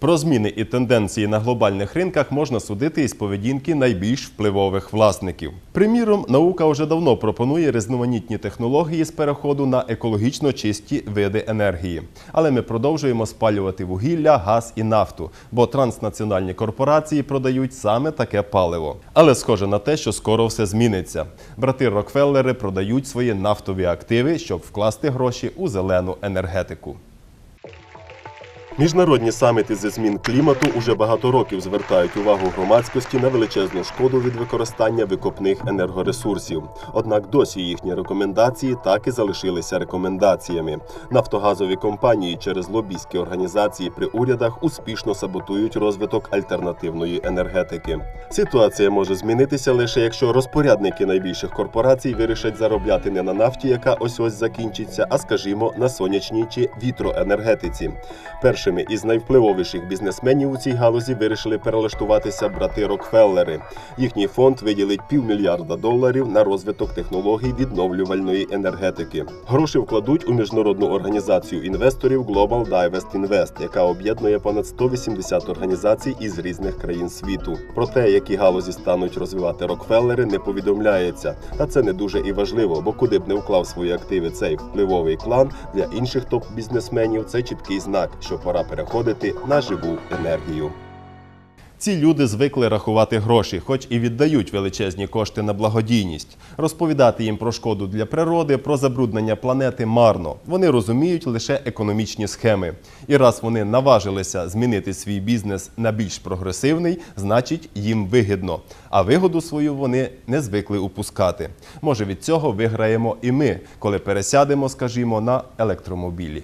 Про зміни і тенденції на глобальних ринках можна судити із поведінки найбільш впливових власників. Приміром, наука вже давно пропонує різноманітні технології з переходу на екологічно чисті види енергії. Але ми продовжуємо спалювати вугілля, газ і нафту, бо транснаціональні корпорації продають саме таке паливо. Але схоже на те, що скоро все зміниться. Брати Рокфеллери продають свої нафтові активи, щоб вкласти гроші у зелену енергетику. Міжнародні саміти зі змін клімату уже багато років звертають увагу громадськості на величезну шкоду від використання викопних енергоресурсів. Однак досі їхні рекомендації так і залишилися рекомендаціями. Нафтогазові компанії через лобійські організації при урядах успішно саботують розвиток альтернативної енергетики. Ситуація може змінитися лише якщо розпорядники найбільших корпорацій вирішать заробляти не на нафті, яка ось ось закінчиться, а скажімо, на сонячній чи вітроенергетиці. Першими із найвпливовіших бізнесменів у цій галузі вирішили перелаштуватися брати Рокфеллери. Їхній фонд виділить півмільярда доларів на розвиток технологій відновлювальної енергетики. Гроші вкладуть у міжнародну організацію інвесторів Global Divest Invest, яка об'єднує понад 180 організацій із різних країн світу. Про те, які галузі стануть розвивати Рокфеллери, не повідомляється. Та це не дуже і важливо, бо куди б не вклав свої активи цей впливовий клан для інших топ-бізнесменів, це чіткий знак, що пора переходити на живу енергію. Ці люди звикли рахувати гроші, хоч і віддають величезні кошти на благодійність. Розповідати їм про шкоду для природи, про забруднення планети марно. Вони розуміють лише економічні схеми. І раз вони наважилися змінити свій бізнес на більш прогресивний, значить їм вигідно. А вигоду свою вони не звикли упускати. Може від цього виграємо і ми, коли пересядемо, скажімо, на електромобілі.